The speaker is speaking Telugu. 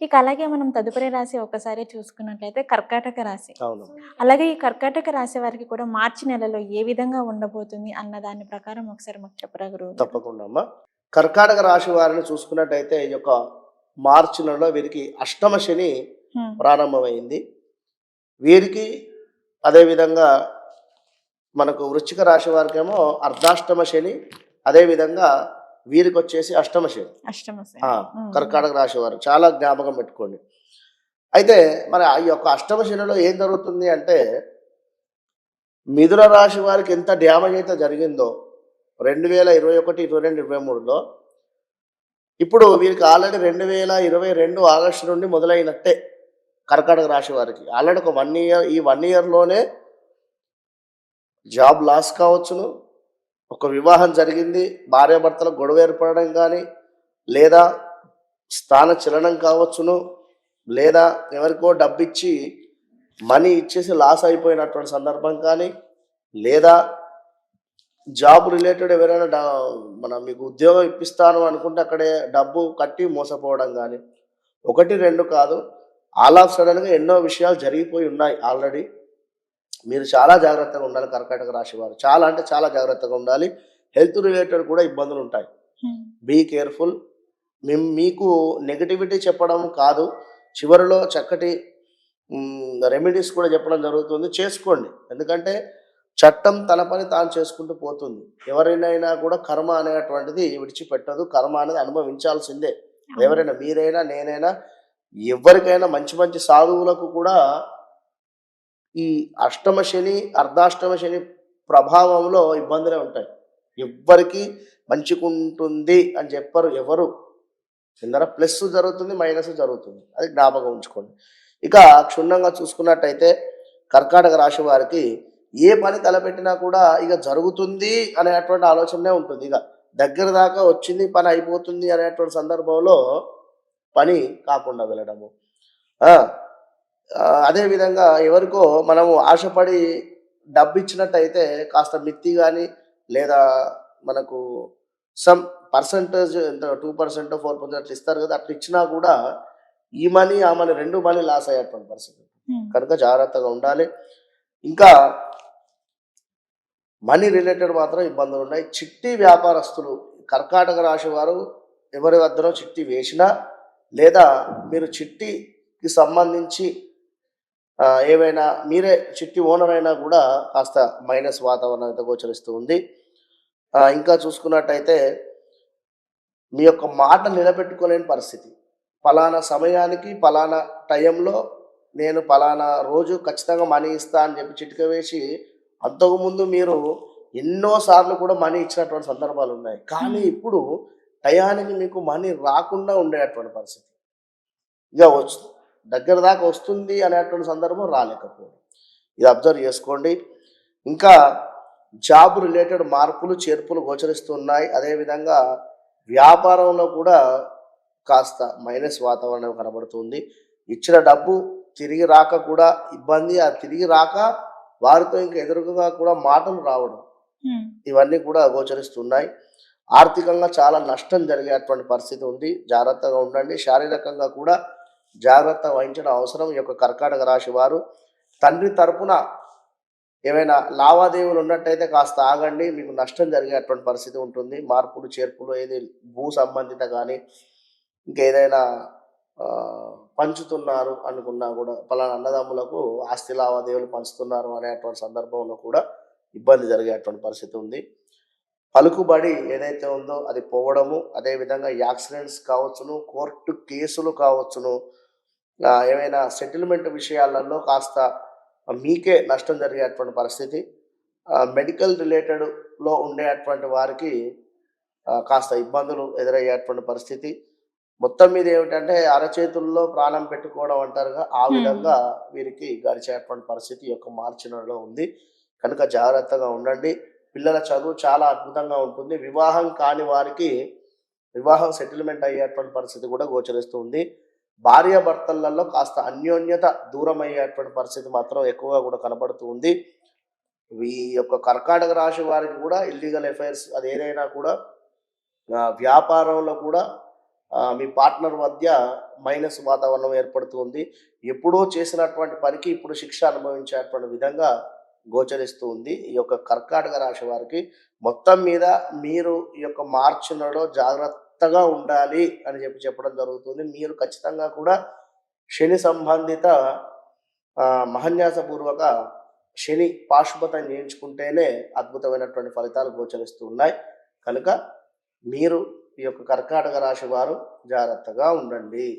ఇక అలాగే మనం తదుపరి రాశి ఒకసారి చూసుకున్నట్లయితే కర్కాటక రాశి. అలాగే ఈ కర్కాటక రాశి వారికి కూడా మార్చి నెలలో ఏ విధంగా ఉండబోతుంది అన్న దాని ప్రకారం ఒకసారి మాకు చెప్పరా గురువు తప్పకుండా అమ్మా. కర్కాటక రాశి వారిని చూసుకున్నట్టయితే ఈ యొక్క మార్చి నెలలో వీరికి అష్టమ శని ప్రారంభమైంది. వీరికి అదేవిధంగా మనకు వృశ్చిక రాశి వారికి ఏమో అర్ధాష్టమ శని అదేవిధంగా వీరికి వచ్చేసి అష్టమ శని. కర్కాటక రాశి వారు చాలా జ్ఞాపకం పెట్టుకోండి. అయితే మరి ఈ యొక్క అష్టమ శనిలో ఏం జరుగుతుంది అంటే మిథున రాశి వారికి ఎంత డ్యామేజ్ అయితే జరిగిందో రెండు వేల ఇరవై ఒకటి ఇరవై రెండు ఇరవై మూడులో ఇప్పుడు వీరికి ఆల్రెడీ రెండు వేల ఇరవై రెండు ఆగస్టు నుండి మొదలైనట్టే కర్కాటక రాశి వారికి. ఆల్రెడీ ఒక వన్ ఇయర్ ఈ వన్ ఇయర్లోనే జాబ్ లాస్ కావచ్చును ఒక వివాహం జరిగింది భార్యాభర్తలకు గొడవ ఏర్పడడం కానీ లేదా స్థాన చలనం కావచ్చును లేదా ఎవరికో డబ్బిచ్చి మనీ ఇచ్చేసి లాస్ అయిపోయినటువంటి సందర్భం కానీ లేదా జాబ్ రిలేటెడ్ ఎవరైనా డ మన మీకు ఉద్యోగం ఇప్పిస్తాను అనుకుంటే అక్కడే డబ్బు కట్టి మోసపోవడం కానీ ఒకటి రెండు కాదు ఆల్ ఆఫ్ సడన్గా ఎన్నో విషయాలు జరిగిపోయి ఉన్నాయి ఆల్రెడీ. మీరు చాలా జాగ్రత్తగా ఉండాలి కర్కాటక రాశి వారు. చాలా అంటే చాలా జాగ్రత్తగా ఉండాలి. హెల్త్ రిలేటెడ్ కూడా ఇబ్బందులు ఉంటాయి. Be careful. మేము మీకు నెగటివిటీ చెప్పడం కాదు. చివరిలో చక్కటి రెమెడీస్ కూడా చెప్పడం జరుగుతుంది. చేసుకోండి. ఎందుకంటే చట్టం తన పని తాను చేసుకుంటూ పోతుంది. ఎవరినైనా కూడా కర్మ అనేటువంటిది విడిచిపెట్టదు. కర్మ అనేది అనుభవించాల్సిందే. ఎవరైనా మీరైనా నేనైనా ఎవరికైనా మంచి మంచి సాధువులకు కూడా ఈ అష్టమ శని అర్ధాష్టమ శని ప్రభావంలో ఇబ్బందులే ఉంటాయి. ఎవ్వరికి మంచికుంటుంది అని చెప్పరు ఎవరు. కిందర ప్లస్ జరుగుతుంది మైనస్ జరుగుతుంది. అది జ్ఞాపకం ఉంచుకోండి. ఇక క్షుణ్ణంగా చూసుకున్నట్టయితే కర్కాటక రాశి వారికి ఏ పని తలపెట్టినా కూడా ఇక జరుగుతుంది అనేటువంటి ఆలోచనే ఉంటుంది. ఇక దగ్గర దాకా వచ్చింది పని అయిపోతుంది అనేటువంటి సందర్భంలో పని కాకుండా వెళ్ళడము. అదేవిధంగా ఎవరికో మనము ఆశపడి డబ్బు ఇచ్చినట్టయితే కాస్త మిత్తి కానీ లేదా మనకు సమ్ పర్సంటేజ్ ఎంత టూ పర్సెంట్ ఫోర్ పర్సెంట్ అట్లా ఇస్తారు కదా అట్లా ఇచ్చినా కూడా ఈ మనీ ఆ మనీ రెండు మనీ లాస్ అయ్యేటువంటి పరిస్థితి. కనుక జాగ్రత్తగా ఉండాలి. ఇంకా మనీ రిలేటెడ్ మాత్రం ఇబ్బందులు ఉన్నాయి. చిట్టి వ్యాపారస్తులు కర్కాటక రాశి వారు ఎవరి వద్దనో చిట్టి వేసినా లేదా మీరు చిట్టికి సంబంధించి ఏవైనా మీరే చిట్టి ఓనర్ అయినా కూడా కాస్త మైనస్ వాతావరణం అయితే గోచరిస్తూ ఉంది. ఇంకా చూసుకున్నట్టయితే మీ యొక్క మాట నిలబెట్టుకోలేని పరిస్థితి. ఫలానా సమయానికి ఫలానా టైంలో నేను ఫలానా రోజు ఖచ్చితంగా మనీ ఇస్తా అని చెప్పి చిటిక వేసి అంతకుముందు మీరు ఎన్నో సార్లు కూడా మనీ ఇచ్చినటువంటి సందర్భాలు ఉన్నాయి. కానీ ఇప్పుడు టయానికి మీకు మనీ రాకుండా ఉండేటువంటి పరిస్థితి. ఇక దగ్గర దాకా వస్తుంది అనేటువంటి సందర్భం రాలేకపోవడం. ఇది అబ్జర్వ్ చేసుకోండి. ఇంకా జాబ్ రిలేటెడ్ మార్పులు చేర్పులు గోచరిస్తున్నాయి. అదేవిధంగా వ్యాపారంలో కూడా కాస్త మైనస్ వాతావరణం కనబడుతుంది. ఇచ్చిన డబ్బు తిరిగి రాక కూడా ఇబ్బంది. ఆ తిరిగి రాక వారితో ఇంకా ఎదురుగా కూడా మాటలు రావడం. ఇవన్నీ కూడా గోచరిస్తున్నాయి. ఆర్థికంగా చాలా నష్టం జరిగేటువంటి పరిస్థితి ఉంది. జాగ్రత్తగా ఉండండి. శారీరకంగా కూడా జాగ్రత్త వహించడం అవసరం ఈ యొక్క కర్కాటక రాశి వారు. తండ్రి తరపున ఏమైనా లావాదేవీలు ఉన్నట్టయితే కాస్త ఆగండి. మీకు నష్టం జరిగేటువంటి పరిస్థితి ఉంటుంది. మార్పులు చేర్పులు ఏది భూ సంబంధిత కానీ ఇంకేదైనా పంచుతున్నారు అనుకున్నా కూడా పలానా అన్నదమ్ములకు ఆస్తి లావాదేవీలు పంచుతున్నారు అనేటువంటి సందర్భంలో కూడా ఇబ్బంది జరిగేటువంటి పరిస్థితి ఉంది. పలుకుబడి ఏదైతే ఉందో అది పోవడము అదేవిధంగా యాక్సిడెంట్స్ కావచ్చును కోర్టు కేసులు కావచ్చును ఏమైనా సెటిల్మెంట్ విషయాలలో కాస్త మీకే నష్టం జరిగేటువంటి పరిస్థితి. మెడికల్ రిలేటెడ్లో ఉండేటువంటి వారికి కాస్త ఇబ్బందులు ఎదురయ్యేటువంటి పరిస్థితి. మొత్తం మీద ఏమిటంటే అరచేతుల్లో ప్రాణం పెట్టుకోవడం అంటారుగా ఆ. విధంగా వీరికి గడిచేటువంటి పరిస్థితి యొక్క మార్చి నెలలో ఉంది. కనుక జాగ్రత్తగా ఉండండి. పిల్లల చదువు చాలా అద్భుతంగా ఉంటుంది. వివాహం కాని వారికి వివాహం సెటిల్మెంట్ అయ్యేటువంటి పరిస్థితి కూడా గోచరిస్తుంది భార్యాభర్తలలో కాస్త అన్యోన్యత దూరమయ్యేటువంటి పరిస్థితి మాత్రం ఎక్కువగా కూడా కనబడుతూ ఉంది. ఈ యొక్క కర్కాటక రాశి వారికి కూడా ఇల్లీగల్ ఎఫైర్స్ అది ఏదైనా కూడా వ్యాపారంలో కూడా మీ పార్ట్నర్ మధ్య మైనస్ వాతావరణం ఏర్పడుతుంది ఎప్పుడో చేసినటువంటి పనికి ఇప్పుడు శిక్ష అనుభవించేటువంటి విధంగా గోచరిస్తూ ఉంది. ఈ యొక్క కర్కాటక రాశి వారికి మొత్తం మీద మీరు ఈ యొక్క మార్చి నెలలో జాగ్రత్తగా ఉండాలి అని చెప్పి చెప్పడం జరుగుతుంది. మీరు ఖచ్చితంగా కూడా శని సంబంధిత మహన్యాసపూర్వక శని పాశుపతం చేయించుకుంటేనే అద్భుతమైనటువంటి ఫలితాలు గోచరిస్తూ ఉన్నాయి. కనుక మీరు ఈ యొక్క కర్కాటక రాశి వారు జాగ్రత్తగా ఉండండి.